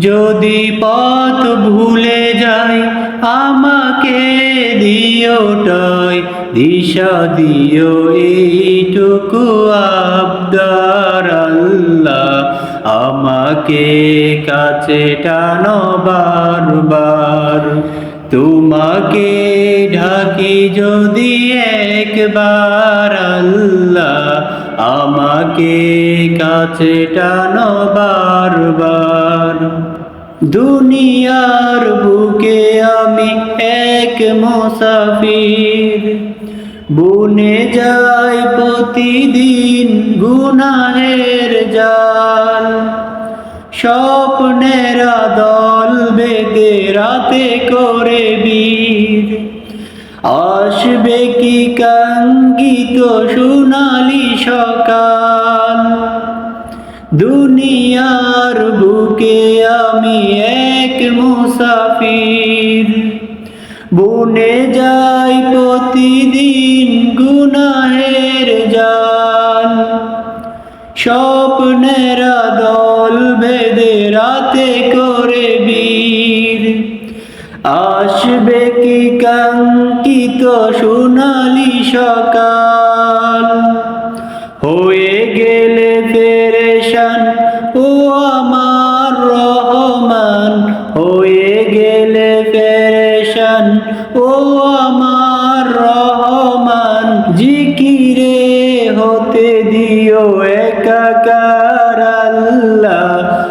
যদি পথ ভুলে যাই, আমাকে দিও টয় দিশা দিও এইটুকু আবদার আল্লাহ। আমাকে কাছে টানো বারবার। তোমাকে ঢাকি যদি একবার আল্লাহ আমাকে কাছে টানো বারবার। দুনিয়ার বুকে আমি এক মুসাফির। বুনে যাই প্রতিদিন গুনাহের জাল। স্বপ্নেরা দল বেঁধে রাতে করে বীর। আসবে কাঙ্গিত সোনালি সকাল। দুনিয়ার বুকে আমি এক মুসাফির। বনে যাই প্রতিদিন গুনাহের জাল। স্বপ্নেরা দল আসবে কি কাঙ্কিত সোনালি সকাল? হয়ে গেলে ফেরেশান ও আমার রহমান। হয়ে গেলে ফেরেশান ও আমার রহমান। জিকিরে হতে দিও একাকার আল্লাহ।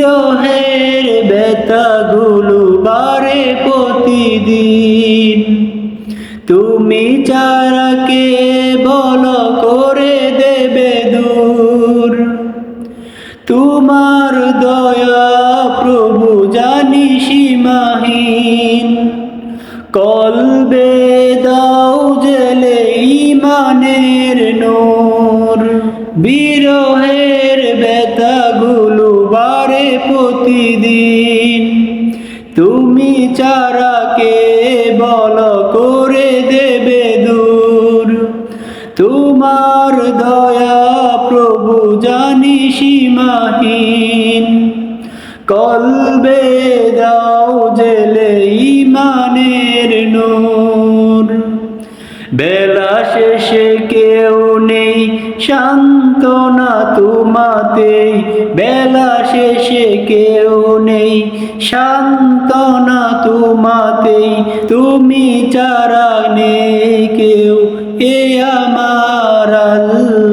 বিরহের বেতাগুলো বারে প্রতিদিন। তুমি চারাকে বল করে দেবে দূর। তোমার দয়া প্রভু জানি সীমাহীন। কলবে দাও জেলে ইমানের নূর। তোমার দয়া প্রভু জানি সীমাহীন। কলবে দাও জেলে ইমানের নূর। বেলা শেষে কেউ নেই শান্ত না তোমাতেই। বেলা শেষে কেউ নেই শান্ত না তোমাতেই। তুমি চারা নেই কেউ, এ আমার